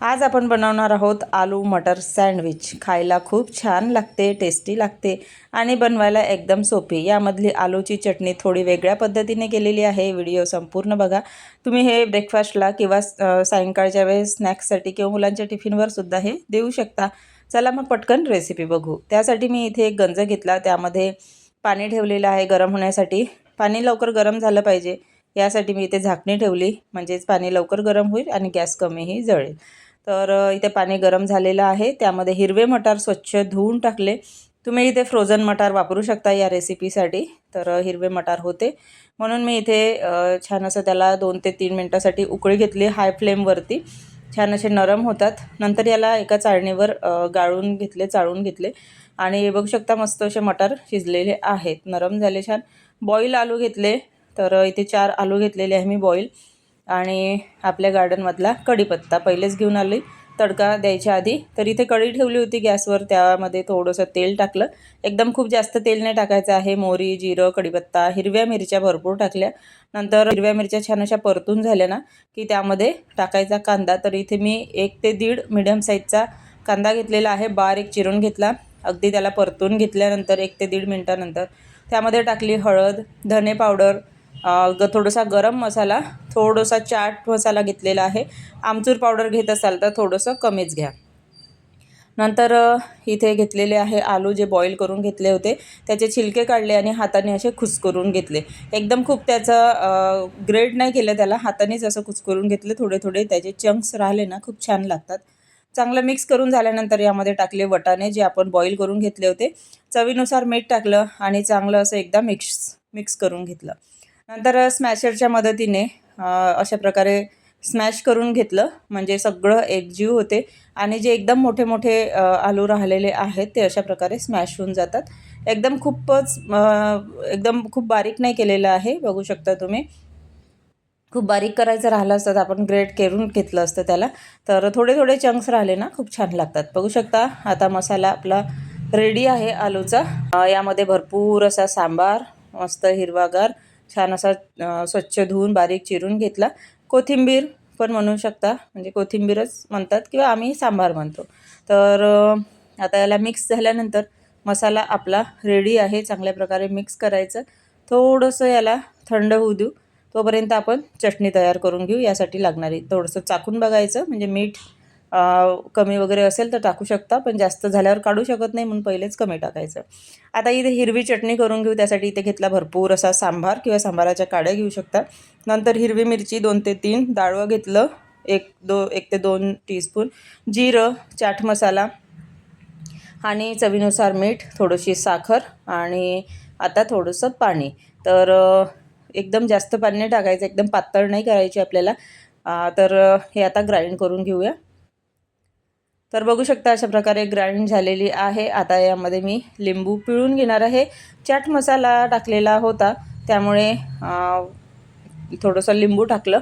आज आपण बनवणार आहोत आलू मटर सँडविच. खायला खूप छान लागते टेस्टी लागते आणि बनवायला एकदम सोपी. यामधली आलूची चटणी थोडी वेगळ्या पद्धतीने केलेली आहे. व्हिडिओ संपूर्ण बघा. तुम्ही हे ब्रेकफास्टला किंवा सायंकाळच्या वेळेस स्नॅक्ससाठी किंवा मुलांच्या टिफिनवर सुद्धा हे देऊ शकता. चला मग पटकन रेसिपी बघू. त्यासाठी मी इथे एक गंज घेतला. त्यामध्ये पाणी ठेवलेलं आहे गरम होण्यासाठी. पाणी लवकर गरम झालं पाहिजे. यासाठी मी इथे झाकणी ठेवली. म्हणजेच पाणी लवकर गरम होईल आणि गॅस कमीही जळेल. तर इथे पाणी गरम झालेलं आहे. त्यामध्ये हिरवे मटार स्वच्छ धुवून टाकले. तुम्ही इथे फ्रोझन मटार वापरू शकता या रेसिपीसाठी तर हिरवे मटार होते. म्हणून मी इथे छान असं त्याला दोन ते तीन मिनटासाठी उकळी घेतली हाय फ्लेमवरती छान असे नरम होतात. नंतर याला एका चाळणीवर गाळून घेतले चाळून घेतले. आणि बघू शकता मस्त असे मटार शिजलेले आहेत. नरम झाले छान. बॉईल आलू घेतले. तर इथे चार आलू घेतलेले आहे मी बॉईल आणि आपल्या गार्डनमधला कढीपत्ता. पहिलेच घेऊन आली. तडका द्यायच्या आधी. तर इथे कढी ठेवली होती गॅसवर. त्यामध्ये थोडंसं तेल टाकलं. एकदम खूप जास्त तेल नाही टाकायचं आहे. मोहरी जिरं कढीपत्ता हिरव्या मिरच्या भरपूर टाकल्या. नंतर हिरव्या मिरच्या छान अशा परतून झाल्या ना की त्यामध्ये टाकायचा कांदा. तर इथे मी एक ते दीड मिडियम साईजचा कांदा घेतलेला आहे. बारीक चिरून घेतला. अगदी त्याला परतून घेतल्यानंतर एक ते दीड मिनटानंतर. त्यामध्ये टाकली हळद धने पावडर ग थोडासा गरम मसाला थोडासा चाट मसाला घेतलेला आहे. आमचूर पावडर घेत असाल तर थोडंसं कमीच घ्या. नंतर इथे घेतलेले आहे आलू जे बॉईल करून घेतले होते. त्याचे छिलके काढले आणि हाताने असे खुसकरून घेतले. एकदम खूप त्याचं ग्रेड नाही केलं त्याला. हातानेच असं खुसकरून घेतले. थोडे थोडे त्याचे चंक्स राहिले ना. खूप छान लागतात. चांगलं मिक्स करून झाल्यानंतर यामध्ये टाकले वटाणे जे आपण बॉईल करून घेतले होते. चवीनुसार मीठ टाकलं आणि चांगलं असं एकदा मिक्स मिक्स करून घेतलं. नंतर स्मॅशरच्या मदतीने अशा प्रकारे स्मॅश करून घेतलं. म्हणजे सगळं एकजीव होते. आणि जे एकदम मोठे मोठे आलू राहिलेले आहेत ते अशा प्रकारे स्मॅश होऊन जातात. एकदम खूपच एकदम खूप बारीक नाही केलेलं आहे बघू शकता तुम्ही. खूप बारीक करायचं राहिलं असतं तर आपण ग्रेट करून घेतलं असतं त्याला. तर थोडे थोडे चंक्स राहिले ना खूप छान लागतात. बघू शकता आता मसाला आपला रेडी आहे आलूचा. यामध्ये भरपूर असा सांबार मस्त हिरवागार छान असा स्वच्छ धुवून बारीक चिरून घेतला. कोथिंबीर पण म्हणू शकता म्हणजे कोथिंबीरच म्हणतात किंवा आम्ही सांबार म्हणतो. तर आता याला मिक्स झाल्यानंतर मसाला आपला रेडी आहे चांगल्या प्रकारे मिक्स करायचं. थोडंसं याला थंड होऊ देऊ. तोपर्यंत आपण चटणी तयार करून घेऊ यासाठी लागणारी थोडंसं चाकून बघायचं म्हणजे मीठ कमी वगैरे असेल तर टाकू शकता पण जास्त झाल्यावर काढू शकत नाही म्हणून पहिलेच कमी टाकायचं. आता इथे हिरवी चटणी करून घेऊ त्यासाठी इथे घेतला भरपूर असा सांबार किंवा सांबाराच्या काड्या घेऊ शकता. नंतर हिरवी मिरची दोन ते तीन डाळवं घेतलं एक दो एक ते दोन टीस्पून जिरं चाट मसाला आणि चवीनुसार मीठ थोडीशी साखर आणि आता थोडंसं पाणी. तर एकदम जास्त पाणी टाकायचं एकदम पातळ नाही करायची आपल्याला. तर हे आता ग्राइंड करून घेऊया. तर बघू शकता अशा प्रकारे ग्राइंड झालेली आहे. आता यामध्ये मी लिंबू पिळून घेणार आहे. चाट मसाला टाकलेला होता. त्यामुळे थोडंसं लिंबू टाकलं.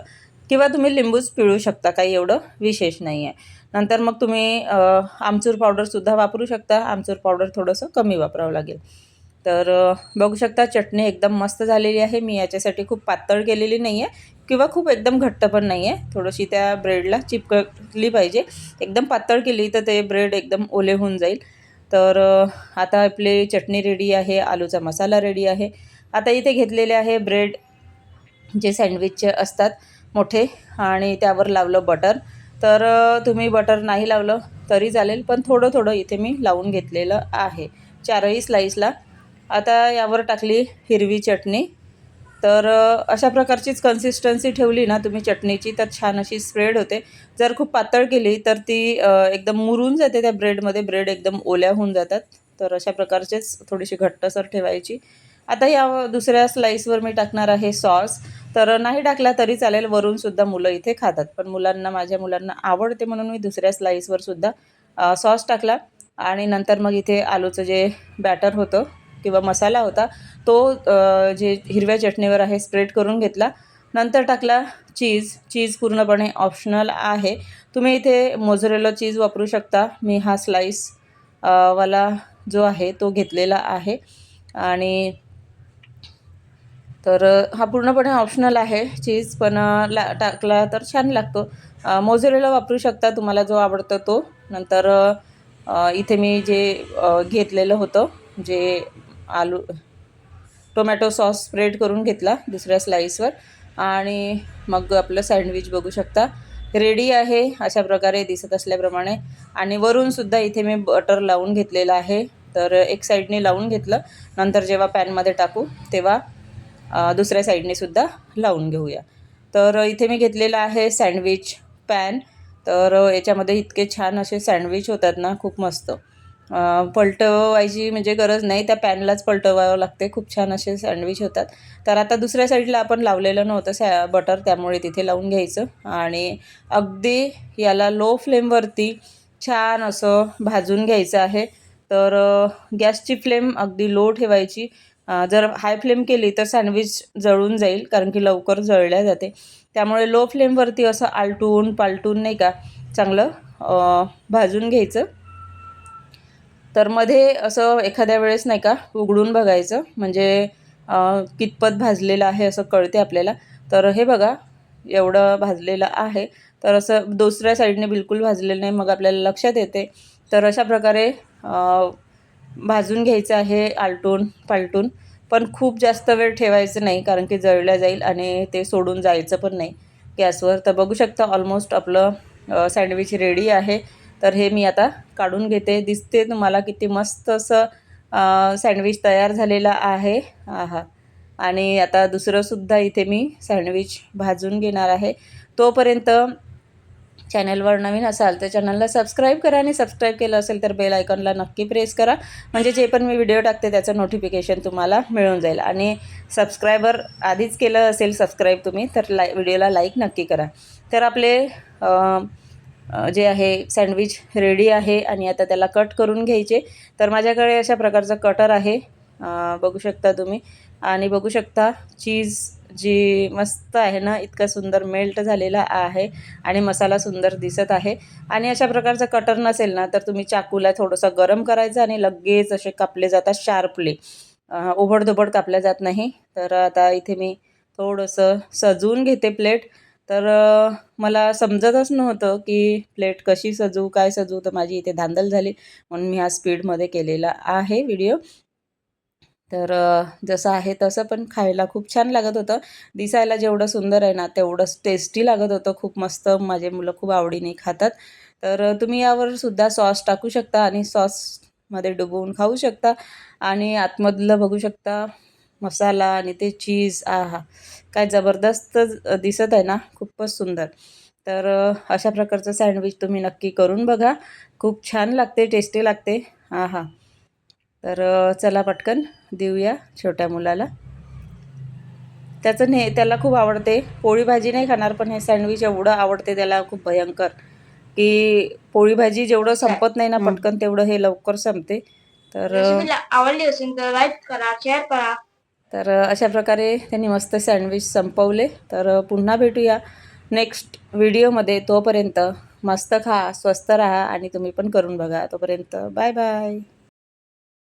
किंवा तुम्ही लिंबूच पिळू शकता. काही एवढं विशेष नाही आहे नंतर मग तुम्ही आमचूर पावडरसुद्धा वापरू शकता. आमचूर पावडर थोडंसं कमी वापरावं लागेल. तर बघू शकता चटणी एकदम मस्त झालेली आहे. मी याच्यासाठी खूप पातळ केलेली नाही आहे किंवा खूप एकदम घट्ट पण नाही आहे थोडीशी त्या ब्रेडला चिपकली पाहिजे. एकदम पातळ केली तर ते ब्रेड एकदम ओले होऊन जाईल. तर आता आपली चटणी रेडी आहे. आलूचा मसाला रेडी आहे. आता इथे घेतलेले आहे ब्रेड जे सँडविचचे असतात मोठे आणि त्यावर लावलं बटर तर तुम्ही बटर नाही लावलं तरी चालेल. पण थोडं थोडं इथे मी लावून घेतलेलं आहे. चारही स्लाईसला आता यावर टाकली हिरवी चटणी. तर अशा प्रकारचीच कन्सिस्टन्सी ठेवली ना तुम्ही चटणीची तर छान अशी स्प्रेड होते. जर खूप पातळ केली तर ती एकदम मुरून जाते त्या ब्रेडमध्ये ब्रेड एकदम ओल्या होऊन जातात. तर अशा प्रकारचेच थोडीशी घट्टसर ठेवायची. आता या दुसऱ्या स्लाईसवर मी टाकणार आहे सॉस तर नाही टाकला तरी चालेल वरून सुद्धा मुलं इथे खातात. पण मुलांना माझ्या मुलांना आवडते म्हणून मी दुसऱ्या स्लाईसवर सुद्धा सॉस टाकला. आणि नंतर मग इथे आलूचं जे बॅटर होतं किंवा मसाला होता तो जे हिरव्या चटणीवर आहे स्प्रेड करून घेतला. नंतर टाकला चीज चीज पूर्णपणे ऑप्शनल आहे. तुम्ही इथे मोझरेला चीज वापरू शकता. मी हा स्लाईस वाला जो आहे तो घेतलेला आहे. आणि तर हा पूर्णपणे ऑप्शनल आहे. चीज पण ला टाकला तर छान लागतो. मोझरेला वापरू शकता तुम्हाला जो आवडतो तो. नंतर इथे मी जे घेतलेलं होतं जे आलू टोमॅटो सॉस स्प्रेड करून घेतला दुसऱ्या स्लाईसवर आणि मग आपलं सँडविच बघू शकता. रेडी आहे अशा प्रकारे दिसत असल्याप्रमाणे. आणि वरूनसुद्धा इथे मी बटर लावून घेतलेलं आहे. तर एक साईडने लावून घेतलं. नंतर जेव्हा पॅनमध्ये टाकू तेव्हा दुसऱ्या साईडने सुद्धा लावून घेऊया. तर इथे मी घेतलेलं आहे सँडविच पॅन तर याच्यामध्ये इतके छान असे सँडविच होतात ना खूप मस्त. पलटवायची म्हणजे गरज नाही. त्या पॅनलाच पलटवावं लागते. खूप छान असे सँडविच होतात. तर आता दुसऱ्या साईडला आपण लावलेलं नव्हतं सॅ बटर त्यामुळे तिथे लावून घ्यायचं. आणि अगदी याला लो फ्लेमवरती छान असं भाजून घ्यायचं आहे. तर गॅसची फ्लेम अगदी लो ठेवायची. जर हाय फ्लेम केली तर सँडविच जळून जाईल कारण की लवकर जळल्या जाते. त्यामुळे लो फ्लेमवरती असं आलटून पालटून नाही का चांगलं भाजून घ्यायचं. तर मध्ये असं एखाद्या वेळेस नाही का उघडून बघायचं. म्हणजे कितपत भाजलेलं आहे असं कळते आपल्याला. तर हे बघा एवढं भाजलेलं आहे. तर असं दुसऱ्या साईडने बिलकुल भाजलेलं नाही मग आपल्याला लक्षात येते. तर अशा प्रकारे भाजून घ्यायचं आहे आलटून पालटून. पण खूप जास्त वेळ ठेवायचं नाही कारण की जळल्या जाईल आणि ते सोडून जायचं पण नाही गॅसवर. तर बघू शकता ऑलमोस्ट आपलं सँडविच रेडी आहे. तर हे मी आता काढून घेते. दिसते तुम्हाला किती मस्त असं सँडविच तयार झालेलं आहे. आहा. आणि आता दुसरंसुद्धा इथे मी सँडविच भाजून घेणार आहे. तोपर्यंत चॅनलवर नवीन असाल तर चॅनलला सबस्क्राईब करा आणि सबस्क्राईब केलं असेल तर बेल आयकॉनला नक्की प्रेस करा. म्हणजे जे पण मी व्हिडिओ टाकते त्याचं नोटिफिकेशन तुम्हाला मिळून जाईल. आणि सबस्क्रायबर आधीच केलं असेल सबस्क्राईब तुम्ही तर लाय व्हिडिओला लाईक नक्की करा. तर आपले जे आहे सँडविच रेडी आहे आणि आता त्याला कट करून घ्यायचे. तर माझ्याकडे अशा प्रकारचं कटर आहे. बघू शकता तुम्ही. आणि बघू शकता चीज जी मस्त आहे ना इतका सुंदर मेल्ट झालेला आहे आणि मसाला सुंदर दिसत आहे. आणि अशा प्रकारचं कटर नसेल ना तर तुम्ही चाकूला थोडंसं गरम करायचं आणि लगेच असे कापले जातात शार्पली ओबडधोबड कापल्या जात नाही. तर आता इथे मी थोडंसं सजवून घेते प्लेट तर मला समजतच नव्हतं की प्लेट कशी सजवू काय सजवू तर माझी इथे धांदल झाली. म्हणून मी हा स्पीडमध्ये केलेला आहे व्हिडिओ. तर जसं आहे तसं पण खायला खूप छान लागत होतं. दिसायला जेवढं सुंदर आहे ना तेवढंच टेस्टी लागत होतं. खूप मस्त माझे मुलं खूप आवडीने खातात. तर तुम्ही यावर सुद्धा सॉस टाकू शकता आणि सॉसमध्ये डुबवून खाऊ शकता आणि आतमधलं बघू शकता. मसाला आणि ते चीज आहा. काय जबरदस्त दिसत आहे ना खूपच सुंदर. तर अशा प्रकारचं सँडविच तुम्ही नक्की करून बघा. खूप छान लागते टेस्टी लागते. आहा. तर अ, चला पटकन देऊया छोट्या मुलाला. त्याचं ने त्याला खूप आवडते. पोळी भाजी नाही खाणार पण हे सँडविच एवढं आवडते त्याला खूप भयंकर. की पोळी भाजी जेवढं संपत नाही ना पटकन तेवढं हे लवकर संपते. तर आवडली असेल तर लाईक करा शेअर करा. तर अशा प्रकारे त्यांनी मस्त सँडविच संपवले. तर पुन्हा भेटूया नेक्स्ट व्हिडिओमध्ये. तोपर्यंत मस्त खा स्वस्त राहा आणि तुम्ही पण करून बघा. तोपर्यंत बाय बाय.